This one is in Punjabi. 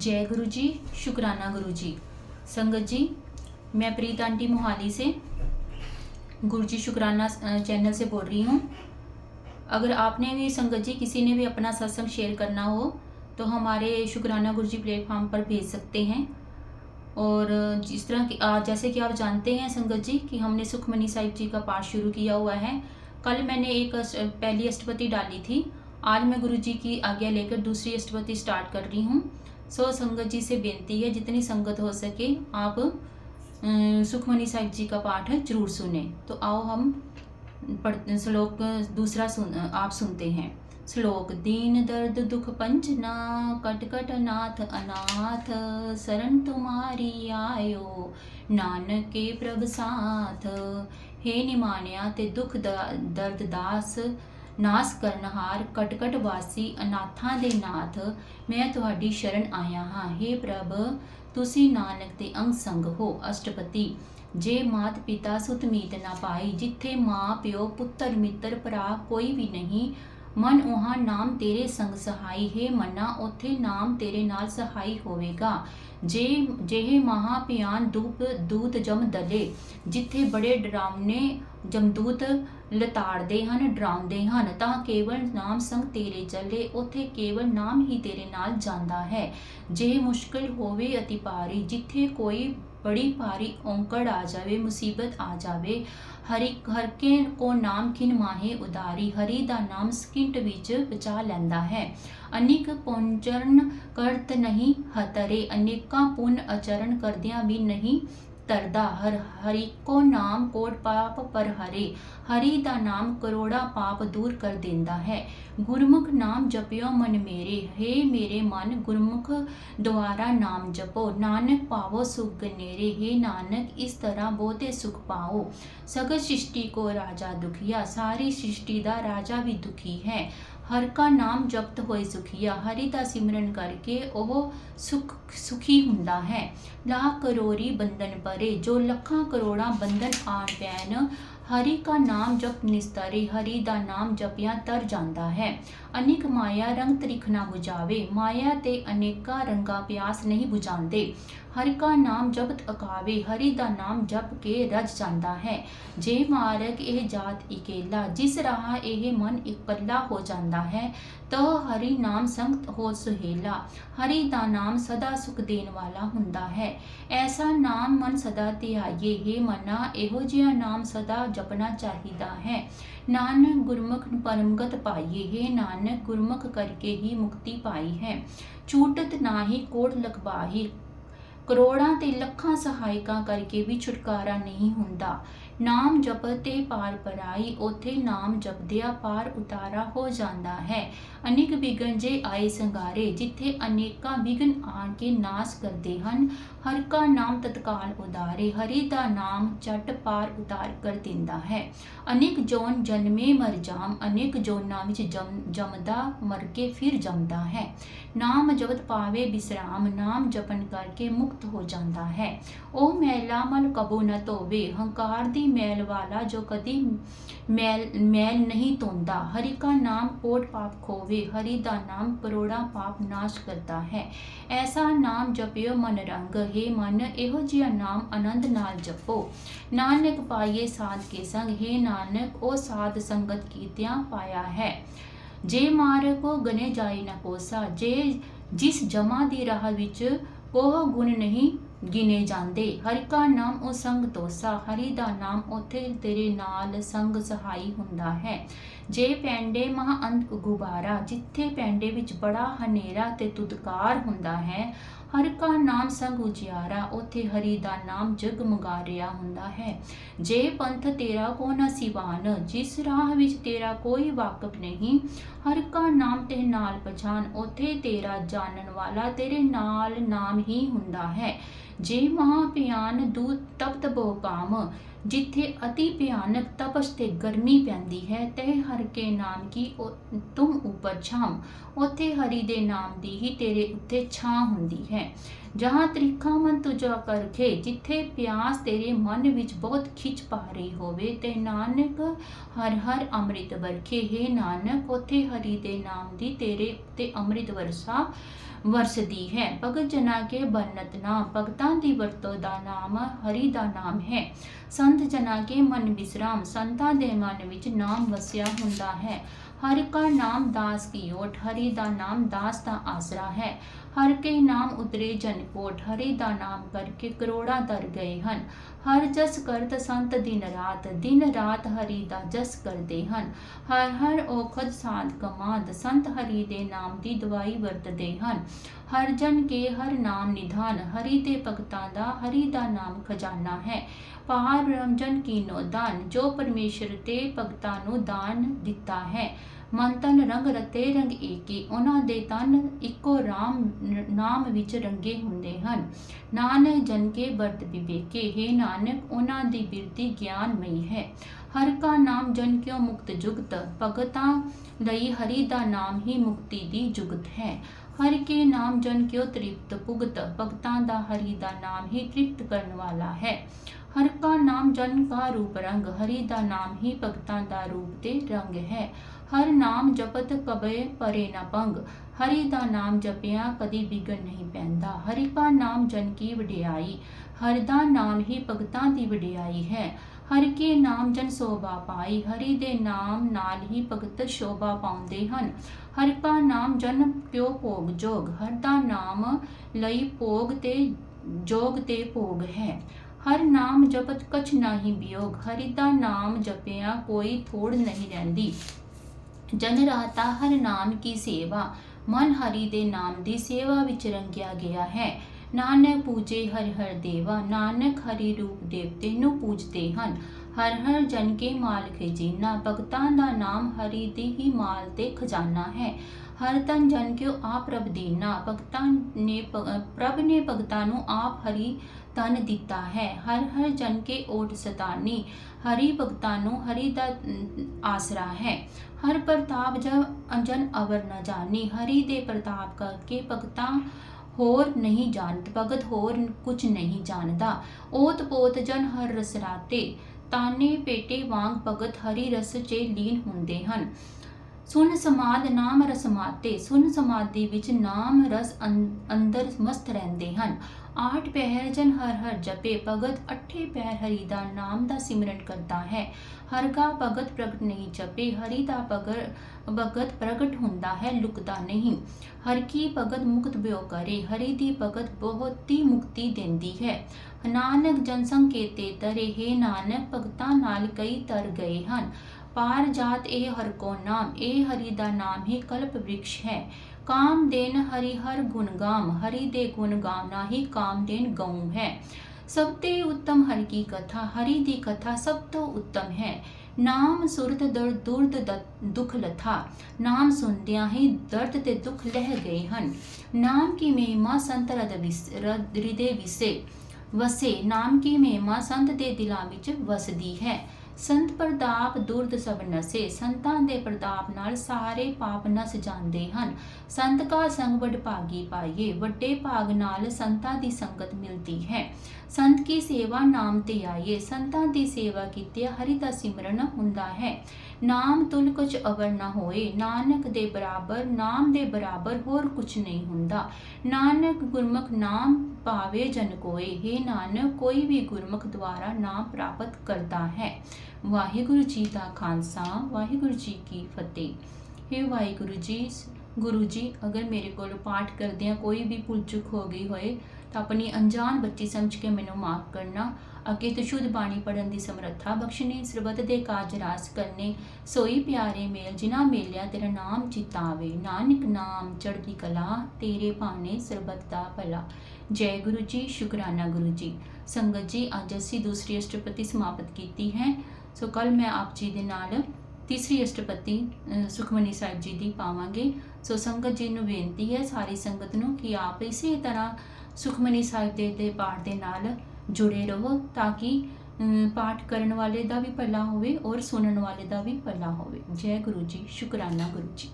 जय गुरु जी शुक्राना गुरु जी संगत जी, मैं प्रीत आंटी मोहाली से गुरु जी शुक्राना चैनल से बोल रही हूँ। अगर आपने भी, संगत जी, किसी ने भी अपना सत्संग शेयर करना हो तो हमारे शुक्राना गुरु जी प्लेटफॉर्म पर भेज सकते हैं। और, जिस तरह की जैसे कि आप जानते हैं, संगत जी, कि हमने सुखमनी साहिब जी का पाठ शुरू किया हुआ है। कल मैंने एक पहली अष्टपति डाली थी। आज मैं गुरु जी की आज्ञा लेकर दूसरी अष्टपति स्टार्ट कर रही हूँ। सो संगत जी से बेनती है, जितनी संगत हो सके आप सुखमणि साहिब जी का पाठ ज़रूर सुने। तो आओ हम श्लोक दूसरा सुन, आप सुनते हैं। श्लोक, दीन दर्द दुख पंचना कट नाथ अनाथ, शरण तुम्हारी आयो, नानक के प्रभ साथ। हे निमान्या, ते दुख दर्द दास ਨਾਸ ਕਰਨਹਾਰ ਕਟਕਟ ਵਾਸੀ ਅਨਾਥਾਂ ਦੇ ਨਾਥ, ਮੈਂ ਤੁਹਾਡੀ ਸ਼ਰਨ ਆਇਆ ਹਾਂ। हे ਪ੍ਰਭ, ਤੁਸੀਂ ਨਾਨਕ ਦੇ ਅੰਗ ਸੰਗ ਹੋ ਅਸ਼ਟਪਤੀ ਜੇ ਮਾਤ ਪਿਤਾ ਸੁਤ ਮੀਤ ਨਾ ਪਾਈ, ਜਿੱਥੇ ਮਾਂ ਪਿਓ ਪੁੱਤਰ, ਮਿੱਤਰ, ਭਰਾ ਕੋਈ ਵੀ ਨਹੀਂ, ਮਨ ਉਹਾਂ ਨਾਮ ਤੇਰੇ ਸੰਗ ਸਹਾਈ। ਹੈ ਮਨਾ, ਉਥੇ ਨਾਮ ਤੇਰੇ ਨਾਲ ਸਹਾਈ ਹੋਵੇਗਾ। ਜੇ, ਜਿਹੇ ਮਹਾ ਪਿਆਨ ਦੂਪ, ਦੂਤ ਜਮ ਦਲੇ, ਜਿੱਥੇ ਬੜੇ ਡਰਾਵਨੇ ਜਮਦੂਤ ਲਤਾੜਦੇ ਹਨ, ਡਰਾਉਂਦੇ ਹਨ, ਤਾਂ ਕੇਵਲ ਨਾਮ ਸੰਗ ਤੇਰੇ ਚੱਲੇ, ਉਥੇ ਕੇਵਲ ਨਾਮ ਹੀ ਤੇਰੇ ਨਾਲ ਜਾਂਦਾ ਹੈ। ਜੇ ਮੁਸ਼ਕਿਲ ਹੋਵੇ ਅਤੀ ਭਾਰੀ, ਜਿੱਥੇ ਕੋਈ ਬੜੀ ਭਾਰੀ ਔਂਕੜ ਆ ਜਾਵੇ, ਮੁਸੀਬਤ ਆ ਜਾਵੇ ਹਰੀ ਹਰ ਕੇ ਕੋ ਨਾਮ ਖਿਨ ਮਾਹੇ ਉਦਾਰੀ, ਹਰੀ ਦਾ ਨਾਮ ਸਕਿੰਟ ਵਿੱਚ ਬਚਾ ਲੈਂਦਾ ਹੈ। ਅਨੇਕ ਪੁੰਚਰਨ ਕਰਤ ਨਹੀਂ ਹਤਰੇ, ਅਨੇਕਾਂ ਪੁੰਨ ਆਚਰਣ ਕਰਦਿਆਂ ਵੀ ਨਹੀਂ ਤਰਦਾ ਹਰ ਹਰੀ ਕੋ ਨਾਮ ਕੋਟ ਪਾਪ ਪਰ ਹਰੇ, ਹਰੀ ਦਾ ਨਾਮ ਕਰੋੜਾ ਪਾਪ ਦੂਰ ਕਰ ਦਿੰਦਾ ਹੈ। ਗੁਰਮੁਖ ਨਾਮ ਜਪਿਓ ਮਨ ਮੇਰੇ हे ਮੇਰੇ ਮਨ ਗੁਰਮੁਖ ਦੁਆਰਾ ਨਾਮ ਜਪੋ। ਨਾਨਕ ਪਾਵੋ ਸੁਖ ਗਨੇਰੇ हे ਨਾਨਕ ਇਸ ਤਰ੍ਹਾਂ ਬਹੁਤੇ ਸੁਖ ਪਾਓ। ਸਗਲ ਸ੍ਰਿਸ਼ਟੀ ਕੋ ਰਾਜਾ ਦੁਖੀਆ, ਸਾਰੀ ਸ੍ਰਿਸ਼ਟੀ ਦਾ ਰਾਜਾ ਵੀ ਦੁਖੀ ਹੈ। ਹਰ ਕਾ ਨਾਮ ਜਪਤ ਹੋਏ ਸੁਖੀਆ, ਹਰੀ ਦਾ ਸਿਮਰਨ ਕਰਕੇ ਉਹ ਸੁਖ, ਸੁਖੀ ਹੁੰਦਾ ਹੈ। ਲੱਖ ਕਰੋਰੀ ਬੰਧਨ ਪਰੇ, ਜੋ ਲੱਖਾਂ ਕਰੋੜਾਂ ਬੰਧਨ ਆਣ ਪੈਣ, ਹਰੀ ਕਾ ਨਾਮ ਜਪ ਨਿਸਤਰੇ ਹਰੀ ਦਾ ਨਾਮ ਜਪਿਆ ਤਰ ਜਾਂਦਾ ਹੈ। ਅਨੇਕ ਮਾਇਆ ਰੰਗ ਤ੍ਰਿਖ ਨਾ 부ਝਾਵੇ ਮਾਇਆ ਤੇ ਅਨੇਕਾਂ ਰੰਗਾ ਪਿਆਸ ਨਹੀਂ ਬੁਝਾਉਂਦੇ। ਹਰਿ ਕਾ ਨਾਮ ਜਪਤ ਅਕਾਵੇ ਹਰੀ ਦਾ ਨਾਮ ਜਪ ਕੇ ਰਜ ਜਾਂਦਾ ਹੈ ਜੇ ਮਾਰਗ ਇਹ ਜਾਤ ਇਕੇਲਾ ਜਿਸ ਰਾਹ ਇਹ ਮਨ ਇਕੱਲਾ ਹੋ ਜਾਂਦਾ ਹੈ ਤੋ ਹਰੀ ਨਾਮ ਸੰਗਤ ਹੋ ਸੁਹੇਲਾ ਹਰੀ ਦਾ ਨਾਮ ਸਦਾ ਸੁਖ ਦੇਣ ਵਾਲਾ ਹੁੰਦਾ ਹੈ ਐਸਾ ਨਾਮ ਮਨ ਸਦਾ ਧਿਆਈਏ ਹੈ ਮਨਾ ਇਹੋ ਜਿਹਾ ਨਾਮ ਸਦਾ ਜਪਣਾ ਚਾਹੀਦਾ ਹੈ ਨਾਨਕ ਗੁਰਮੁਖ ਪਰਮਗਤ ਪਾਈਏ ਹੈ ਨਾਨਕ ਗੁਰਮੁਖ ਕਰਕੇ ਹੀ ਮੁਕਤੀ ਪਾਈ ਹੈ ਛੂਟਤ ਨਾਹੀ ਕੋਟ ਲਖਬਾਹੀ ਕਰੋੜਾਂ ਤੇ ਲੱਖਾਂ ਸਹਾਇਕਾਂ ਕਰਕੇ ਵੀ ਛੁਟਕਾਰਾ ਨਹੀਂ ਹੁੰਦਾ। ਨਾਮ ਜਪਤੇ ਪਾਰ ਪਰਾਈ, ਉਥੇ ਨਾਮ ਜਪਦਿਆ ਪਾਰ ਉਤਾਰਾ ਹੋ ਜਾਂਦਾ ਹੈ। ਅਨੇਕ ਵਿਗਨ ਜੇ ਆਏ ਸੰਗਾਰੇ, ਜਿੱਥੇ ਅਨੇਕਾਂ ਵਿਗਨ ਆਣ ਕੇ ਨਾਸ ਕਰਦੇ ਹਨ, ਹਰ ਕਾ ਨਾਮ ਤਤਕਾਲ ਉਦਾਰੇ ਹਰੀ ਦਾ ਨਾਮ ਚਟ ਪਾਰ ਉਤਾਰ ਕਰ ਦਿੰਦਾ ਹੈ। ਅਨੇਕ ਜੋਨ ਜਨਮੇ ਮਰ ਜਾਮ, ਅਨੇਕ ਜੋਨਾਂ ਵਿੱਚ ਜਮ, ਜਮਦਾ ਮਰ ਕੇ ਫਿਰ ਜਮਦਾ ਹੈ। ਨਾਮ ਜਪਤ ਪਾਵੇ ਬਿਸਰਾਮ, ਨਾਮ ਜਪਨ ਕਰਕੇ ਮੁਕਤ ਹੋ ਜਾਂਦਾ ਹੈ। ਉਹ ਮੈਲਾ ਮਨ ਕਬੂ ਨ ਧੋਵੇ, ਹੰਕਾਰ ਦੀ ਮੈਲ ਵਾਲਾ ਜੋ ਕਦੀ ਮੈਲ ਮੈਲ ਨਹੀਂ ਧੋਂਦਾ। ਹਰੀ ਕਾ ਨਾਮ ਕੋਟ ਪਾਪ ਖੋਵੇ, ਹਰੀ ਦਾ ਨਾਮ ਕਰੋੜਾ ਪਾਪ ਨਾਸ਼ ਕਰਦਾ ਹੈ। ਐਸਾ ਨਾਮ ਜਪਿਓ ਮਨ ਰੰਗ, ਹੈ ਮਨ, ਇਹੋ ਜਿਹਾ ਨਾਮ ਆਨੰਦ ਨਾਲ ਜਪੋ। ਨਾਨਕ ਪਾਈਏ ਸਾਧ ਕੇ ਸੰਗ, ਹੈ ਨਾਨਕ, ਉਹ ਸਾਧ ਸੰਗਤ ਕੀਤਿਆਂ ਪਾਇਆ ਹੈ। ਜੇ ਮਾਰ ਕੋ ਗਨੇ ਜਾਈ ਨਾ ਕੋਸਾ ਜੇ ਜਿਸ ਜਮਾ ਦੀ ਰਾਹ ਵਿੱਚ ਉਹ ਗੁਣ ਨਹੀਂ ਗਿਨੇ ਜਾਂਦੇ, ਹਰਿ ਕਾ ਨਾਮ ਉਹ ਸੰਗ ਤੋਸਾ, ਹਰੀ ਦਾ ਨਾਮ ਉਥੇ ਤੇਰੇ ਨਾਲ ਸੰਗ ਸਹਾਈ ਹੁੰਦਾ ਹੈ। ਜੇ ਪੈਂਡੇ ਮਹਾ ਅੰਤ ਗੁਬਾਰਾ, ਜਿੱਥੇ ਪੈਂਡੇ ਵਿੱਚ ਬੜਾ ਹਨੇਰਾ ਤੇ ਤੁਦਕਾਰ ਹੁੰਦਾ ਹੈ ਹਰ ਕਾ ਨਾਮ ਸੰਗ ਉਜਿਆਰਾ ਉਥੇ ਹਰੀ ਦਾ ਨਾਮ ਜਗਮਗਾ ਰਿਹਾ ਹੁੰਦਾ ਹੈ। ਜੇ ਪੰਥ ਤੇਰਾ ਕੋ ਨ ਸਿਵਾਨ, ਜਿਸ ਰਾਹ ਵਿੱਚ ਤੇਰਾ ਕੋਈ ਵਾਕਫ ਨਹੀਂ, ਹਰ ਕਾ ਨਾਮ ਤੇ ਨਾਲ ਪਛਾਨ, ਉਥੇ ਤੇਰਾ ਜਾਣਨ ਵਾਲਾ ਤੇਰੇ ਨਾਲ ਨਾਮ ਹੀ ਹੁੰਦਾ ਹੈ। ਜੇ ਮਹਾ ਪਿਆਨ ਦੂਤ ਤਪਤ ਬੋ ਕਾਮ ਜਿੱਥੇ ਅਤੀ ਭਿਆਨਕ ਤਪਸ਼ ਤੇ ਗਰਮੀ ਪੈਂਦੀ ਹੈ ਤੇ ਹਰ ਕੇ ਨਾਮ ਕੀ ਉਹ- ਤੁਮ ਉਪਰ ਛਾਮ ਉਥੇ ਹਰੀ ਦੇ ਨਾਮ ਦੀ ਹੀ ਤੇਰੇ ਉੱਤੇ ਛਾਂ ਹੁੰਦੀ ਹੈ। ਜਹਾਂ ਤ੍ਰਿਖਾ ਮਨ ਤੁਜਾ ਕਰਖੇ ਜਿੱਥੇ ਪਿਆਸ ਤੇਰੇ ਮਨ ਵਿੱਚ ਬਹੁਤ ਖਿੱਚ ਪਾ ਰਹੀ ਹੋਵੇ, ਤੇ ਨਾਨਕ ਹਰ ਹਰ ਅੰਮ੍ਰਿਤ ਵਰਖੇ ਹੈ ਨਾਨਕ, ਉਥੇ ਹਰੀ ਦੇ ਨਾਮ ਦੀ ਤੇਰੇ ਉੱਤੇ ਅੰਮ੍ਰਿਤ ਵਰਸਾ, ਵਰਸਦੀ ਹੈ। ਭਗਤ ਜਨਾ ਕੇ ਬੰਨਤ ਨਾਮ ਭਗਤਾਂ ਦੀ ਵਰਤੋਂ ਦਾ ਨਾਮ ਹਰੀ ਦਾ ਨਾਮ ਹੈ। ਸੰਤ ਜਨਾ ਕੇ ਮਨ ਵਿਸਰਾਮ, ਸੰਤਾਂ ਦੇ ਮਨ ਵਿੱਚ ਨਾਮ ਵਸਿਆ ਹੁੰਦਾ ਹੈ। ਹਰਿ ਕਾ ਨਾਮ ਦਾਸ ਕੀ ਓਟ, ਹਰੀ ਦਾ ਨਾਮ ਦਾਸ ਦਾ ਆਸਰਾ ਹੈ। ਹਰ ਕੇ ਨਾਮ ਉਤਰੇ ਜਨ ਕੋਟ ਹਰੀ ਦਾ ਨਾਮ ਕਰਕੇ ਕਰੋੜਾਂ ਤਰ ਗਏ ਹਨ। ਹਰ ਜਸ ਕਰਤ ਸੰਤ ਦਿਨ ਰਾਤ ਦਿਨ ਰਾਤ ਹਰੀ ਦਾ ਜਸ ਕਰਦੇ ਹਨ। ਹਰ ਹਰ ਔਖਦ ਸਾਧ ਕਮਾਦ, ਸੰਤ ਹਰੀ ਦੇ ਨਾਮ ਦੀ ਦਵਾਈ ਵਰਤਦੇ ਹਨ। ਹਰ ਜਨ ਕੇ ਹਰ ਨਾਮ ਨਿਧਾਨ, ਹਰੀ ਦੇ ਭਗਤਾਂ ਦਾ ਹਰੀ ਦਾ ਨਾਮ ਖਜ਼ਾਨਾ ਹੈ। ਪਹਾੜ ਰਮਜਨ ਕੀਨੋ ਦਾਨ, ਜੋ ਪਰਮੇਸ਼ਰ ਤੇ ਭਗਤਾਂ ਨੂੰ ਦਾਨ ਦਿੱਤਾ ਹੈ। ਮਨ ਤਨ ਰੰਗ ਰਤੇ ਰੰਗ ਏਕੇ, ਉਹਨਾਂ ਦੇ ਤਨ ਇੱਕੋ ਰਾਮ ਨਾਮ ਵਿੱਚ ਰੰਗੇ ਹੁੰਦੇ ਹਨ। ਨਾਨਕ ਜਨ ਕੇ ਬਰਤ ਵਿਵੇਕੇ, ਹੈ ਨਾਨਕ, ਉਹਨਾਂ ਦੀ ਬਿਰਤੀ ਗਿਆਨਮਈ ਹੈ। ਹਰ ਕਾ ਨਾਮ ਜਨ ਕਿਉ ਮੁਕਤ ਜੁਗਤ, ਭਗਤਾਂ ਲਈ ਹਰੀ ਦਾ ਨਾਮ ਹੀ ਮੁਕਤੀ ਦੀ ਜੁਗਤ ਹੈ। ਹਰ ਕੇ ਨਾਮ ਜਨ ਕਿਉ ਤ੍ਰਿਪਤ ਭੁਗਤ ਭਗਤਾਂ ਦਾ ਹਰੀ ਦਾ ਨਾਮ ਹੀ ਤ੍ਰਿਪਤ ਕਰਨ ਵਾਲਾ ਹੈ। ਹਰ ਕਾ ਨਾਮ ਜਨ ਕਾ ਰੂਪ ਰੰਗ, ਹਰੀ ਦਾ ਨਾਮ ਹੀ ਭਗਤਾਂ ਦਾ ਰੂਪ ਤੇ ਰੰਗ ਹੈ। ਹਰ ਨਾਮ ਜਪਤ ਕਬੇ ਪਰੇ ਨਾ ਪੰਗ ਹਰੀ ਦਾ ਨਾਮ ਜਪਿਆ ਕਦੀ ਵਿਗੜ ਨਹੀਂ ਪੈਂਦਾ। ਹਰੀ ਕਾ ਨਾਮ ਜਨ ਕੀ ਵਡਿਆਈ? ਹਰਿ ਦਾ ਨਾਮ ਹੀ ਭਗਤਾਂ ਦੀ ਵਡਿਆਈ ਹੈ। ਹਰਿ ਕੇ ਨਾਮ ਜਨ ਸੋਭਾ ਪਾਈ। ਹਰੀ ਦੇ ਨਾਮ ਨਾਲ ਹੀ ਭਗਤ ਸ਼ੋਭਾ ਪਾਉਂਦੇ ਹਨ। ਹਰਿ ਕਾ ਨਾਮ ਜਨ ਕਿਉ ਭੋਗ ਜੋਗ। ਹਰ ਦਾ ਨਾਮ ਲਈ ਭੋਗ ਤੇ ਜੋਗ ਤੇ ਭੋਗ ਹੈ। ਹਰ ਨਾਮ ਜਪਤ ਕਛ ਨਾਹੀ ਬਿਯੋਗ। ਹਰੀ ਦਾ ਨਾਮ ਜਪਿਆ ਕੋਈ ਥੋੜ ਨਹੀਂ ਰਹਿੰਦੀ। ਜਨ ਰਾਤਾ ਹਰ ਨਾਮ ਕੀ ਸੇਵਾ, ਮਨ ਹਰੀ ਦੇ ਨਾਮ ਦੀ ਸੇਵਾ ਵਿੱਚ ਰੰਗਿਆ ਗਿਆ ਹੈ। ਨਾਨਕ ਪੂਜੇ ਹਰ ਹਰ ਦੇਵਾ, ਨਾਨਕ ਹਰੀ ਰੂਪ ਦੇਵਤੇ ਨੂੰ ਪੂਜਦੇ ਹਨ। ਹਰ ਹਰ ਜਨ ਕੇ ਮਾਲਕ ਜੀਨਾ, ਭਗਤਾਂ ਦਾ ਨਾਮ ਹਰੀ ਦੀ ਹੀ ਮਾਲ ਤੇ ਖਜ਼ਾਨਾ ਹੈ। ਹਰ ਤਨ ਜਨ ਕਿਉ ਆਪ ਪ੍ਰਭ ਦੀਨਾ। ਭਗਤਾਂ ਨੇ ਪ੍ਰਭ ਨੇ ਭਗਤਾਂ ਨੂੰ ਆਪ ਹਰੀ ਤਨ ਦਿੱਤਾ ਹੈ। ਹਰ ਹਰ ਜਨ ਕੇ ਓਟ ਸਤਾਨੀ। ਹਰੀ ਭਗਤਾਂ ਨੂੰ ਹਰੀ ਦਾ ਆਸਰਾ ਹੈ। ਹਰ ਪ੍ਰਤਾਪ ਜਬ ਅਵਰ ਨ ਜਾਣੀ ਹਰੀ ਦੇ ਪ੍ਰਤਾਪ ਕਰਕੇ ਭਗਤਾਂ ਹੋਰ ਨਹੀਂ ਜਾਣਤ। ਭਗਤ ਹੋਰ ਕੁਝ ਨਹੀਂ ਜਾਣਦਾ। ਓਤ ਪੋਤ ਜਨ ਹਰ ਰਸ ਰਾਤੇ ਤਾਨੇ ਪੇਟੇ ਵਾਂਗ ਭਗਤ ਹਰੀ ਰਸ 'ਚ ਲੀਨ ਹੁੰਦੇ ਹਨ। ਸੁਨ ਸਮਾਦ ਨਾਮ ਰਸਮਾਤੇ ਸੁਨ ਸਮਾਧੀ ਵਿੱਚ ਨਾਮ ਰਸ ਅੰਦਰ ਮਸਤ ਰਹਿੰਦੇ ਹਨ। ਆਠ ਪਹਿਰ ਜਨ ਹਰ ਹਰ ਜਪੇ, ਭਗਤ ਅਠੇ ਪਹਿਰ ਹਰੀ ਦਾ ਨਾਮ ਦਾ ਸਿਮਰਨ ਕਰਦਾ ਹੈ। ਹਰ ਕਾ ਭਗਤ ਪ੍ਰਗਟ ਨਹੀਂ ਜਪੇ, ਹਰੀ ਦਾ ਭਗਤ ਭਗਤ ਪ੍ਰਗਟ ਹੁੰਦਾ ਹੈ, ਲੁਕਦਾ ਨਹੀਂ। ਹਰ ਕੀ ਭਗਤ ਮੁਕਤ ਬਿਓ ਕਰੇ, ਹਰੀ ਦੀ ਭਗਤ ਬਹੁਤ ਹੀ ਮੁਕਤੀ ਦਿੰਦੀ ਹੈ। ਨਾਨਕ ਜਨ ਸੰਕੇਤੇ ਤਰੇ, ਹੈ ਨਾਨਕ, ਭਗਤਾਂ ਨਾਲ ਕਈ ਤਰ ਗਏ ਹਨ। ਪਾਰ ਜਾਤ ਇਹ ਹਰ ਕੋ ਨਾਮ, ਇਹ ਹਰੀ ਦਾ ਨਾਮ ਹੀ ਕਲਪ ਵ੍ਰਿਕਸ਼ ਹੈ। ਕਾਮ ਦੇਨ ਹਰੀ ਹਰ ਗੁਣ ਗਾਮ, ਹਰੀ ਦੇ ਗੁਣ ਗਾਵਨਾ ਹੀ ਕਾਮ ਦੇਨ ਗਉ ਹੈ। ਸਭ ਤੇ ਉੱਤਮ ਹਰਿ ਕੀ ਕਥਾ, ਹਰੀ ਦੀ ਕਥਾ ਸਭ ਤੋਂ ਉੱਤਮ ਹੈ। ਨਾਮ ਸੁਰਤ ਦਰਦ ਦੁਰਦ ਦ- ਦੁਖ ਲਥਾ, ਨਾਮ ਸੁਣਦਿਆਂ ਹੀ ਦਰਦ ਤੇ ਦੁੱਖ ਲਹਿ ਗਏ ਹਨ। ਨਾਮ ਕੀ ਮਹਿਮਾ ਸੰਤ ਰਦ ਹਿਰਦੇ ਵਿਸੇ, ਵਸੇ, ਨਾਮ ਕੀ ਮਹਿਮਾ ਸੰਤ ਦੇ ਦਿਲਾਂ ਵਿੱਚ ਵਸਦੀ ਹੈ। ਸੰਤ ਪ੍ਰਤਾਪ ਦੁਰਦ ਸਭ ਨਸੇ ਸੰਤਾਂ ਦੇ ਪ੍ਰਤਾਪ ਨਾਲ ਸਾਰੇ ਪਾਪ ਨਸ ਜਾਂਦੇ ਹਨ। ਸੰਤ ਕਾ ਸੰਗ ਵਡਭਾਗੀ ਪਾਈਏ, ਵੱਡੇ ਭਾਗ ਨਾਲ ਸੰਤਾਂ ਦੀ ਸੰਗਤ ਮਿਲਦੀ ਹੈ। ਸੰਤ ਕੀ ਸੇਵਾ ਨਾਮ ਤੇ ਆਈਏ, ਸੰਤਾਂ ਦੀ ਸੇਵਾ ਕੀਤੇ ਹਰੀ ਦਾ ਸਿਮਰਨ ਹੁੰਦਾ ਹੈ। ਨਾਮ ਤੁਲ ਕੁਝ ਅਵਰ ਨਾ ਹੋਏ, ਨਾਨਕ ਦੇ ਬਰਾਬਰ, ਨਾਮ ਦੇ ਬਰਾਬਰ ਹੋਰ ਕੁਝ ਨਹੀਂ ਹੁੰਦਾ। ਨਾਨਕ ਗੁਰਮੁਖ ਨਾਮ ਪਾਵੇ ਜਨ ਕੋਏ, ਹੈ ਨਾਨਕ ਕੋਈ ਵੀ ਗੁਰਮੁਖ ਦੁਆਰਾ ਨਾਮ ਪ੍ਰਾਪਤ ਕਰਦਾ ਹੈ। ਵਾਹਿਗੁਰੂ ਜੀ ਦਾ ਖਾਲਸਾ, ਵਾਹਿਗੁਰੂ ਜੀ ਕੀ ਫਤਿਹ। हे ਵਾਹਿਗੁਰੂ ਜੀ ਗੁਰੂ ਜੀ, ਅਗਰ ਮੇਰੇ ਕੋਲੋਂ ਪਾਠ ਕਰਦਿਆਂ ਕੋਈ ਵੀ ਭੁੱਲ ਚੁੱਕ ਹੋ ਗਈ ਹੋਏ, ਤਾਂ ਆਪਣੀ ਅਣਜਾਣ ਬੱਚੀ ਸਮਝ ਕੇ ਮੈਨੂੰ ਮਾਫ ਕਰਨਾ, ਅੱਗੇ ਤੋਂ ਸ਼ੁੱਧ ਬਾਣੀ ਪੜਨ ਦੀ ਸਮਰੱਥਾ ਬਖਸ਼ਣੀ, ਸਰਬਤ ਦੇ ਕਾਜ ਰਾਸ ਕਰਨੇ, ਸੋਈ ਪਿਆਰੇ ਮੇਲ ਜਿਨ੍ਹਾਂ ਮੇਲਿਆ ਤੇਰਾ ਨਾਮ ਚਿਤਾਵੇ। ਨਾਨਕ ਨਾਮ, ਚੜ੍ਹਦੀ ਕਲਾ, ਤੇਰੇ ਭਾਣੇ ਸਰਬਤ ਦਾ ਭਲਾ। ਜੈ ਗੁਰੂ ਜੀ, ਸ਼ੁਕਰਾਨਾ ਗੁਰੂ ਜੀ। ਸੰਗਤ ਜੀ, ਅੱਜ ਅਸੀਂ ਦੂਸਰੀ ਅਸ਼ਟਪਦੀ ਸਮਾਪਤ ਕੀਤੀ ਹੈ। ਸੋ ਕੱਲ ਮੈਂ ਆਪ ਜੀ ਦੇ ਨਾਲ ਤੀਸਰੀ ਅਸ਼ਟਪਦੀ ਸੁਖਮਨੀ ਸਾਹਿਬ ਜੀ ਦੀ ਪਾਵਾਂਗੇ। ਸੋ ਸੰਗਤ ਜੀ ਨੂੰ ਬੇਨਤੀ ਹੈ ਸਾਰੀ ਸੰਗਤ ਨੂੰ ਕਿ ਆਪ ਇਸੇ ਤਰ੍ਹਾਂ ਸੁਖਮਨੀ ਸਾਹਿਬ ਦੇ ਦੇ ਪਾਠ ਦੇ ਨਾਲ ਜੁੜੇ ਰਹੋ ਤਾਂ ਕਿ ਪਾਠ ਕਰਨ ਵਾਲੇ ਦਾ ਵੀ ਭਲਾ ਹੋਵੇ ਔਰ ਸੁਣਨ ਵਾਲੇ ਦਾ ਵੀ ਭਲਾ ਹੋਵੇ। ਜੈ ਗੁਰੂ ਜੀ, ਸ਼ੁਕਰਾਨਾ ਗੁਰੂ ਜੀ।